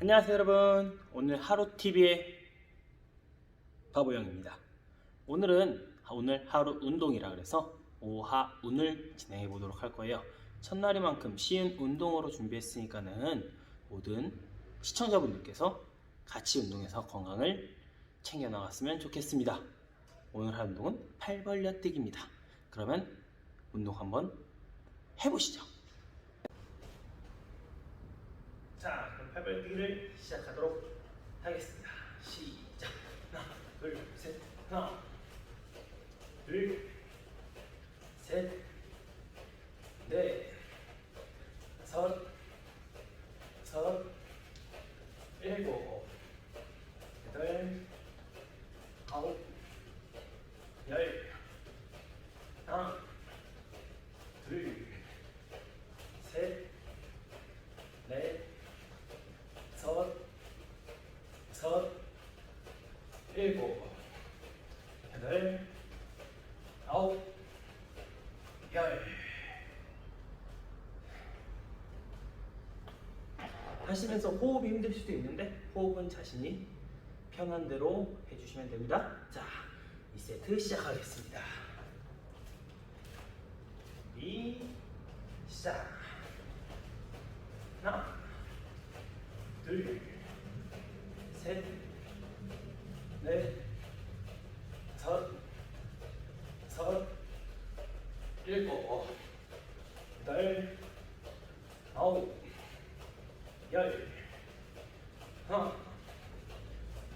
안녕하세요 여러분. 오늘 하루TV의 바보영입니다. 오늘은 오늘 하루 운동이라 그래서 오하운을 진행해 보도록 할 거예요. 첫날이만큼 쉬운 운동으로 준비했으니까는 모든 시청자분들께서 같이 운동해서 건강을 챙겨 나갔으면 좋겠습니다. 오늘 할 운동은 팔 벌려 뛰기입니다. 그러면 운동 한번 해보시죠. 자, 그럼 팔벌뛰기를 시작하도록 하겠습니다. 시작. 하나, 둘, 셋. 하나, 둘, 셋, 넷, 다섯, 여섯, 일곱, 여덟, 아홉, 열. 하나, 둘, 셋, 넷, 섯, 섯, 일곱, 여덟, 아홉, 열. 하시면서 호흡이 힘들 수도 있는데 호흡은 자신이 편한 대로 해주시면 됩니다. 자, 2세트 시작하겠습니다. 준비, 시작. 하나, 둘, 셋, 넷, 다섯, 여섯, 일곱, 여덟, 아홉, 열. 하나,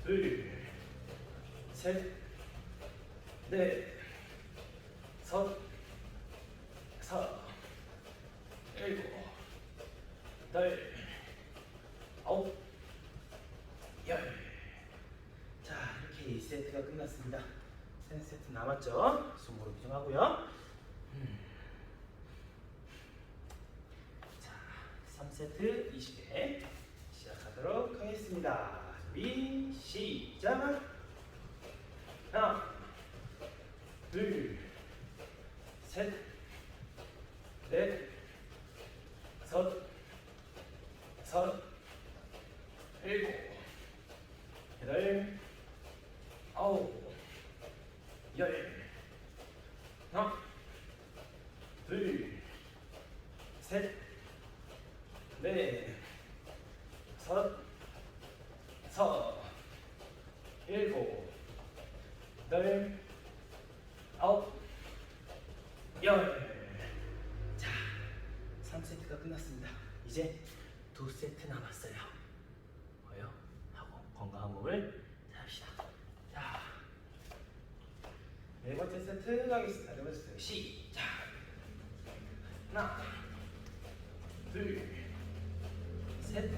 둘, 셋, 넷, 다섯, 여섯, 일곱, 여덟, 아홉, 열. 자, 이렇게 2세트가 끝났습니다. 3세트 남았죠? 숨으로 기정하고요. 음. 자, 3세트 20개 시작 하겠습니다. 준비, 시작! 하나, 둘, 셋, 넷, 다섯, 여섯, 일곱, 여덟, 아홉, 열. 하나, 둘, 셋, 넷, 다섯, 여섯, 일곱, 여덟, 아홉, 열. 자, 3세트가 끝났습니다. 이제 두 세트 남았어요. 뭐요? 하고 건강한 몸을 잡시다. 자, 네 번째 세트 가겠습니다. 네 번째 세트 시작. 하나, 둘, 셋,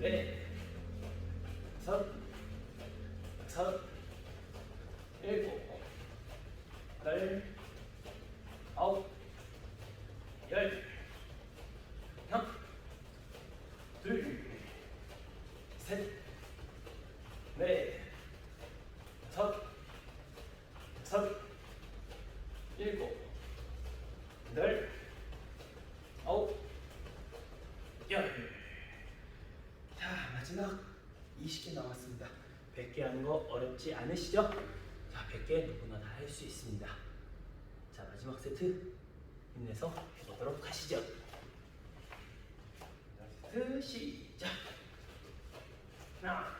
넷, 일곱, 여덟, 아홉, 열. 하나, 둘, 셋, 넷, 다섯, 여섯, 일곱, 여덟, 아홉, 열. 자, 마지막 20개 남았습니다. 100개 하는 거 어렵지 않으시죠? 자, 100개 누구나 다 할 수 있습니다. 자, 마지막 세트 힘내서 해보도록 하시죠. 세트 시작. 하나,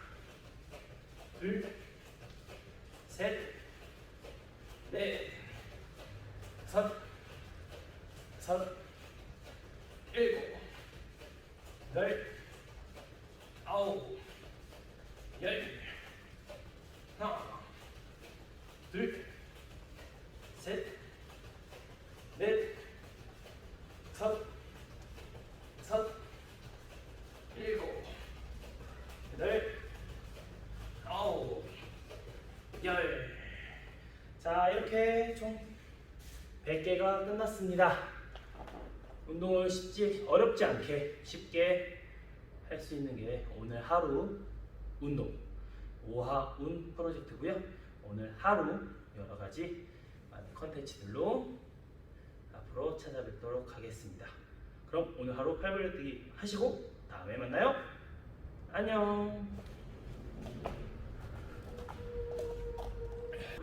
둘, 셋, 넷, 다섯, 여섯, 일곱, 여덟, 아홉, 열. 하나, 둘, 셋, 넷, 다섯, 여섯, 일곱, 여덟, 아홉, 열. 자, 총 100개가 끝났습니다. 운동을 쉽지, 어렵지 않게 쉽게 할 수 있는 게 오늘 하루 운동, 오하운 프로젝트고요. 오늘 하루 여러 가지 많은 컨텐츠들로 앞으로 찾아뵙도록 하겠습니다. 그럼 오늘 하루 팔벌려 뛰기 하시고 다음에 만나요. 안녕.